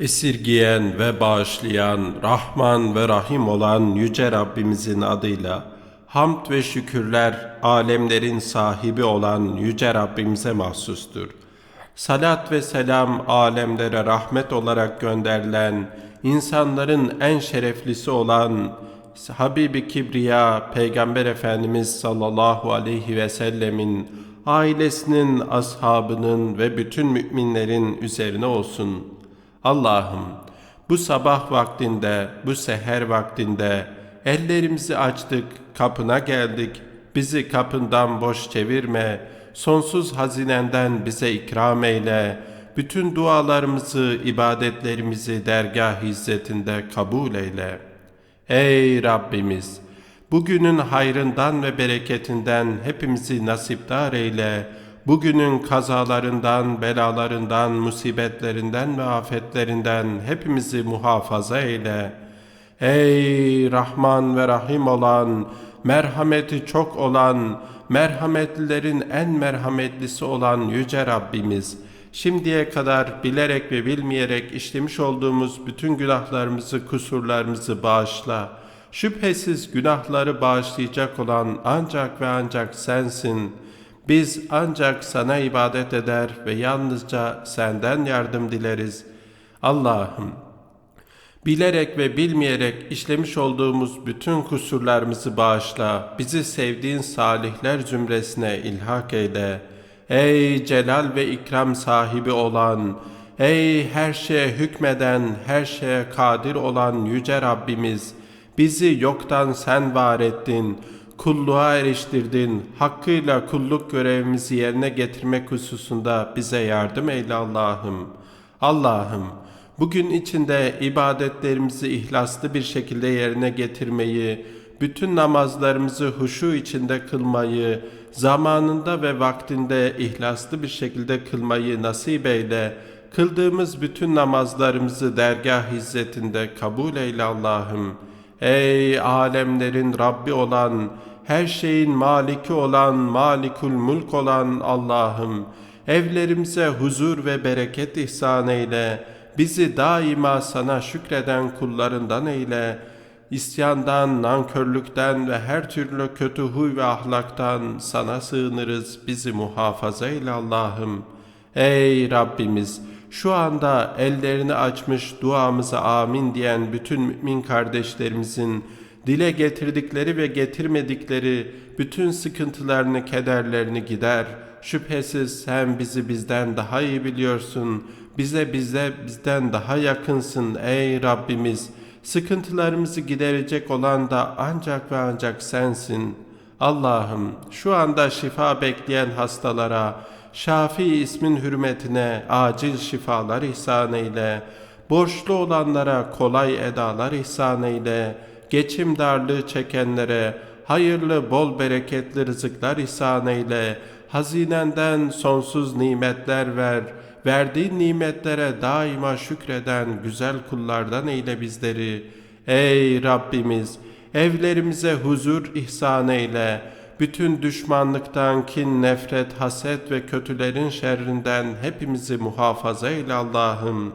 Esirgiyen ve bağışlayan, Rahman ve Rahim olan Yüce Rabbimizin adıyla hamd ve şükürler alemlerin sahibi olan Yüce Rabbimize mahsustur. Salat ve selam alemlere rahmet olarak gönderilen, insanların en şereflisi olan Habibi Kibriya Peygamber Efendimiz sallallahu aleyhi ve sellemin ailesinin, ashabının ve bütün müminlerin üzerine olsun.'' Allah'ım bu sabah vaktinde, bu seher vaktinde ellerimizi açtık, kapına geldik. Bizi kapından boş çevirme, sonsuz hazinenden bize ikram eyle. Bütün dualarımızı, ibadetlerimizi dergah hizmetinde kabul eyle. Ey Rabbimiz! Bugünün hayrından ve bereketinden hepimizi nasipdar eyle.'' Bugünün kazalarından, belalarından, musibetlerinden ve afetlerinden hepimizi muhafaza eyle. Ey Rahman ve Rahim olan, merhameti çok olan, merhametlilerin en merhametlisi olan Yüce Rabbimiz, şimdiye kadar bilerek ve bilmeyerek işlemiş olduğumuz bütün günahlarımızı, kusurlarımızı bağışla. Şüphesiz günahları bağışlayacak olan ancak ve ancak sensin.'' Biz ancak sana ibadet eder ve yalnızca senden yardım dileriz. Allah'ım, bilerek ve bilmeyerek işlemiş olduğumuz bütün kusurlarımızı bağışla, bizi sevdiğin salihler zümresine ilhak eyle. Ey celal ve ikram sahibi olan, ey her şeye hükmeden, her şeye kadir olan yüce Rabbimiz, bizi yoktan sen var ettin.'' Kulluğa eriştirdin. Hakkıyla kulluk görevimizi yerine getirmek hususunda bize yardım eyle Allah'ım. Allah'ım, bugün içinde ibadetlerimizi ihlaslı bir şekilde yerine getirmeyi, bütün namazlarımızı huşu içinde kılmayı, zamanında ve vaktinde ihlaslı bir şekilde kılmayı nasip eyle. Kıldığımız bütün namazlarımızı dergah hizmetinde kabul eyle Allah'ım. Ey alemlerin Rabbi olan, her şeyin maliki olan, malikul mulk olan Allah'ım, evlerimize huzur ve bereket ihsan eyle, bizi daima sana şükreden kullarından eyle, isyandan, nankörlükten ve her türlü kötü huy ve ahlaktan sana sığınırız, bizi muhafaza eyle Allah'ım. Ey Rabbimiz! Şu anda ellerini açmış duamıza amin diyen bütün mümin kardeşlerimizin dile getirdikleri ve getirmedikleri bütün sıkıntılarını, kederlerini gider. Şüphesiz sen bizi bizden daha iyi biliyorsun. Bize bize bizden daha yakınsın ey Rabbimiz. Sıkıntılarımızı giderecek olan da ancak ve ancak sensin. Allah'ım şu anda şifa bekleyen hastalara, Şafi ismin hürmetine acil şifalar ihsan eyle. Borçlu olanlara kolay edalar ihsan eyle geçim darlığı çekenlere hayırlı bol bereketli rızıklar ihsan eyle, hazinenden sonsuz nimetler ver, verdiğin nimetlere daima şükreden güzel kullardan eyle bizleri. Ey Rabbimiz, evlerimize huzur ihsan eyle, bütün düşmanlıktan, kin, nefret, haset ve kötülerin şerrinden hepimizi muhafaza eyle Allah'ım.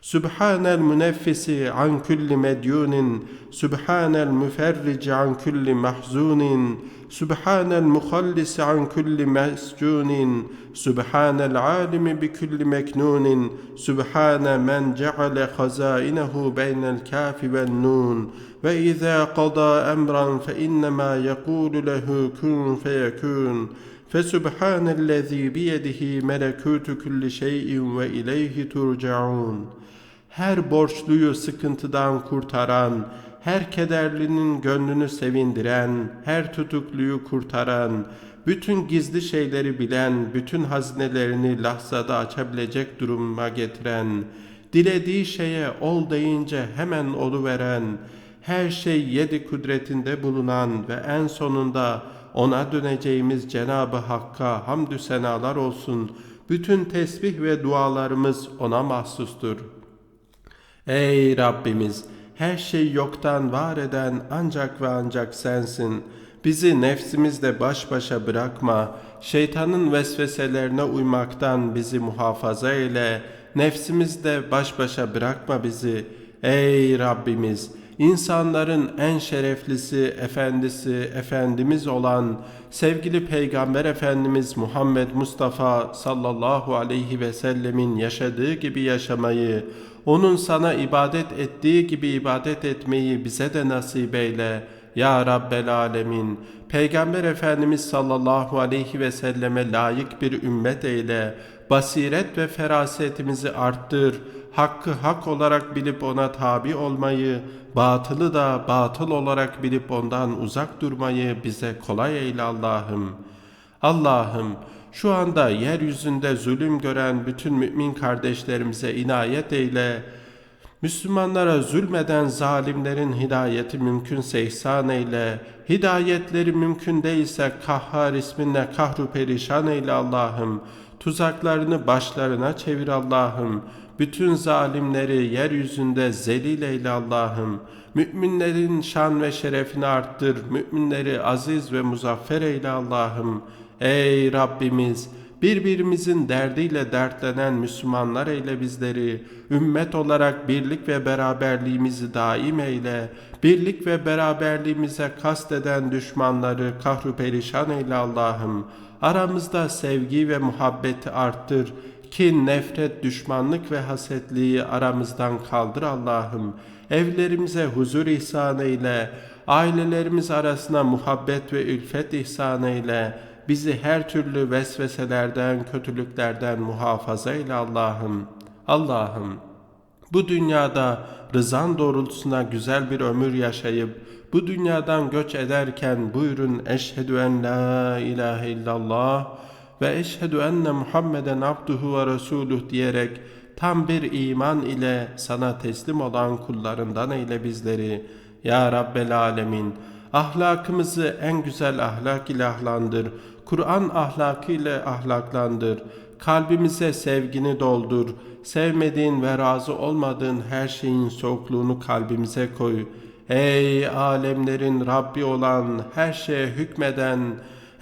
Sübhanel müneffisi an külli medyunin, Sübhanel müferrici an külli mahzunin, سبحان المخلص عن كل مسجون سبحان العالم بكل مكنون سبحان من جعل خزائنه بين الكاف والنون. وإذا قضى أمرا فإنما يقول له كن فيكون. فسبحان الذي بيده ملكوت كل شيء وإليه ترجعون. her borçluyu sıkıntıdan kurtaran, her kederlinin gönlünü sevindiren, her tutukluyu kurtaran, bütün gizli şeyleri bilen, bütün hazinelerini lahzada açabilecek duruma getiren, dilediği şeye ol deyince hemen oluveren, her şey yedi kudretinde bulunan ve en sonunda ona döneceğimiz Cenabı Hakk'a hamdü senalar olsun. Bütün tesbih ve dualarımız ona mahsustur.'' Ey Rabbimiz! Her şey yoktan var eden ancak ve ancak sensin. Bizi nefsimizle baş başa bırakma. Şeytanın vesveselerine uymaktan bizi muhafaza eyle. nefsimizle baş başa bırakma bizi. Ey Rabbimiz! İnsanların en şereflisi, efendisi, efendimiz olan sevgili Peygamber Efendimiz Muhammed Mustafa sallallahu aleyhi ve sellemin yaşadığı gibi yaşamayı, onun sana ibadet ettiği gibi ibadet etmeyi bize de nasip eyle. Ya Rabbel Alemin, Peygamber Efendimiz sallallahu aleyhi ve selleme layık bir ümmet eyle. Basiret ve ferasetimizi arttır. Hakkı hak olarak bilip ona tabi olmayı, batılı da batıl olarak bilip ondan uzak durmayı bize kolay eyle Allah'ım. Allah'ım şu anda yeryüzünde zulüm gören bütün mümin kardeşlerimize inayet eyle. Müslümanlara zulmeden zalimlerin hidayeti mümkünse ihsan eyle. Hidayetleri mümkün değilse kahhar isminle kahru perişan eyle Allah'ım. Tuzaklarını başlarına çevir Allah'ım. Bütün zalimleri yeryüzünde zelil eyle Allah'ım. Müminlerin şan ve şerefini arttır. Müminleri aziz ve muzaffer eyle Allah'ım. Ey Rabbimiz! Birbirimizin derdiyle dertlenen Müslümanlar eyle bizleri. Ümmet olarak birlik ve beraberliğimizi daim eyle. Birlik ve beraberliğimize kasteden düşmanları kahru perişan eyle Allah'ım. Aramızda sevgi ve muhabbeti arttır. Kin, nefret, düşmanlık ve hasetliği aramızdan kaldır Allah'ım. Evlerimize huzur ihsan eyle. Ailelerimiz arasına muhabbet ve ülfet ihsan eyle. Bizi her türlü vesveselerden, kötülüklerden muhafaza eyle Allah'ım. Allah'ım bu dünyada rızan doğrultusuna güzel bir ömür yaşayıp bu dünyadan göç ederken buyurun eşhedü en la ilahe illallah ve eşhedü enne Muhammeden abduhu ve resuluh diyerek tam bir iman ile sana teslim olan kullarından eyle bizleri. Ya Rabbel Alemin ahlakımızı en güzel ahlak ile ahlandır. Kur'an ahlakı ile ahlaklandır. Kalbimize sevgini doldur. Sevmediğin ve razı olmadığın her şeyin soğukluğunu kalbimize koy. Ey alemlerin Rabbi olan, her şeye hükmeden,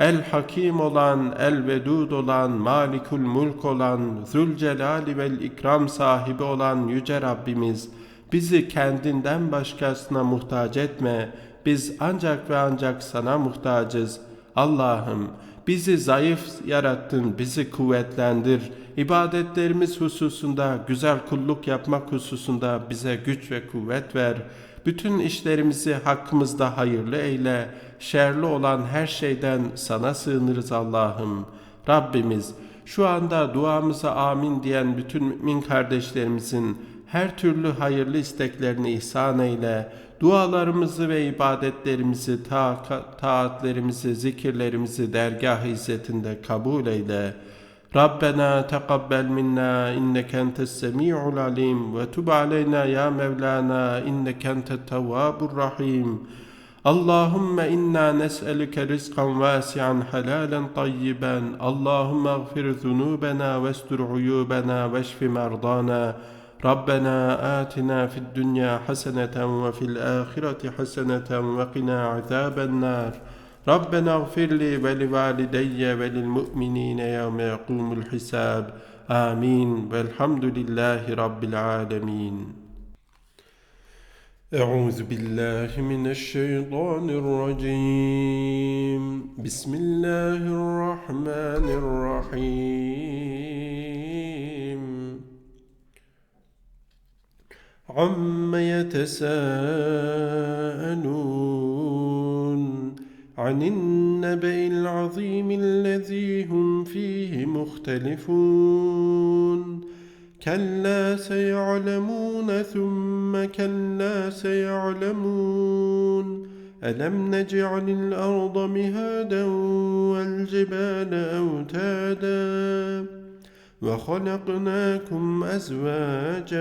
El Hakim olan, El Vedud olan, Malikul Mulk olan, Zülcelali vel İkram sahibi olan Yüce Rabbimiz, bizi kendinden başkasına muhtaç etme. Biz ancak ve ancak sana muhtacız. Allah'ım bizi zayıf yarattın, bizi kuvvetlendir. İbadetlerimiz hususunda, güzel kulluk yapmak hususunda bize güç ve kuvvet ver. Bütün işlerimizi hakkımızda hayırlı eyle. Şerli olan her şeyden sana sığınırız Allah'ım. Rabbimiz şu anda duamıza amin diyen bütün mümin kardeşlerimizin her türlü hayırlı isteklerini ihsan eyle. Dualarımızı ve ibadetlerimizi, ta taatlerimizi, zikirlerimizi dergah izzetinde kabul eyle. ربنا تقبل منا إنك أنت السميع العليم وتب علينا يا مولانا إنك أنت التواب الرحيم. اللهم إنا نسألك رزقا واسعا حلالا طيبا. اللهم اغفر ذنوبنا واستر عيوبنا واشف مرضانا. ربنا آتنا في الدنيا حسنة وفي الآخرة حسنة وقنا عذاب النار. ربنا اغفر لي ولوالدي وللمؤمنين يوم يقوم الحساب. آمين. والحمد لله رب العالمين. أعوذ بالله من الشيطان الرجيم. بسم الله الرحمن الرحيم. عم يتساءلون عن النبأ العظيم الذي هم فيه مختلفون. كلا سيعلمون ثم كلا سيعلمون. ألم نجعل الأرض مهادا والجبال أوتادا وخلقناكم أزواجا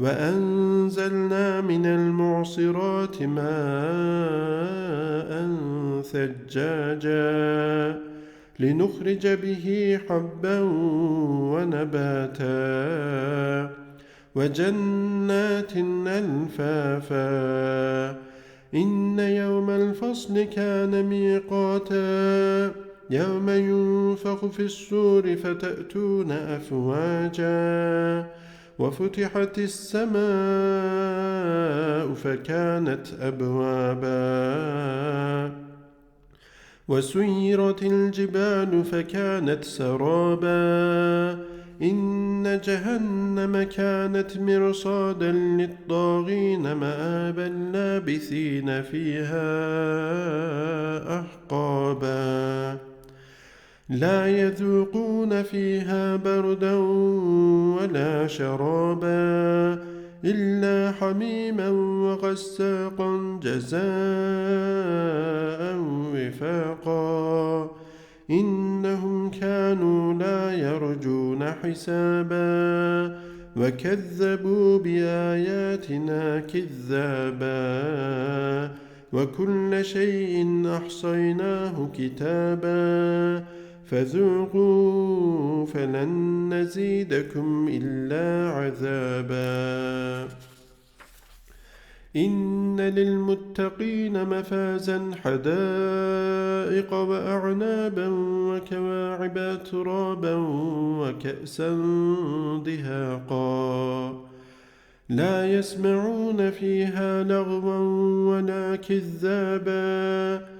وأنزلنا من المعصرات ماء ثجاجا لنخرج به حبا ونباتا وجنات ألفافا. إن يوم الفصل كان ميقاتا. يوم ينفخ في السور فتأتون أفواجا. وفتحت السماء فكانت أبوابا. وسيرت الجبال فكانت سرابا. إن جهنم كانت مرصادا للطاغين مآبا لابثين فيها أحقابا. لا يذوقون فيها بردا ولا شرابا إلا حميما وغساقا جزاء وفاقا إنهم كانوا لا يرجون حسابا وكذبوا بآياتنا كذابا وكل شيء أحصيناه كتابا فذوقوا فلن نزيدكم إلا عذابا. إن للمتقين مفازا حدائق وأعنابا وكواعب ترابا وكأسا دهاقا. لا يسمعون فيها لغوا ولا كذابا.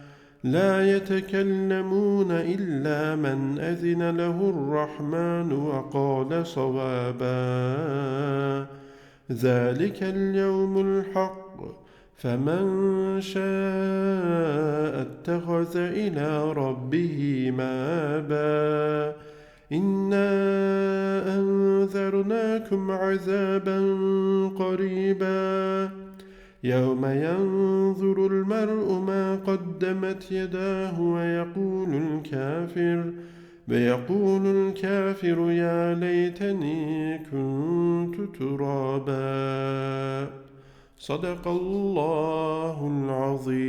لا يتكلمون إلا من أذن له الرحمن وقال صوابا. ذلك اليوم الحق فمن شاء اتخذ إلى ربه مآبا. إنا أنذرناكم عذابا قريبا. يوم ينظر المرء ما قدمت يداه ويقول الكافر ويقول الكافر يا ليتني كنت ترابا. صدق الله العظيم.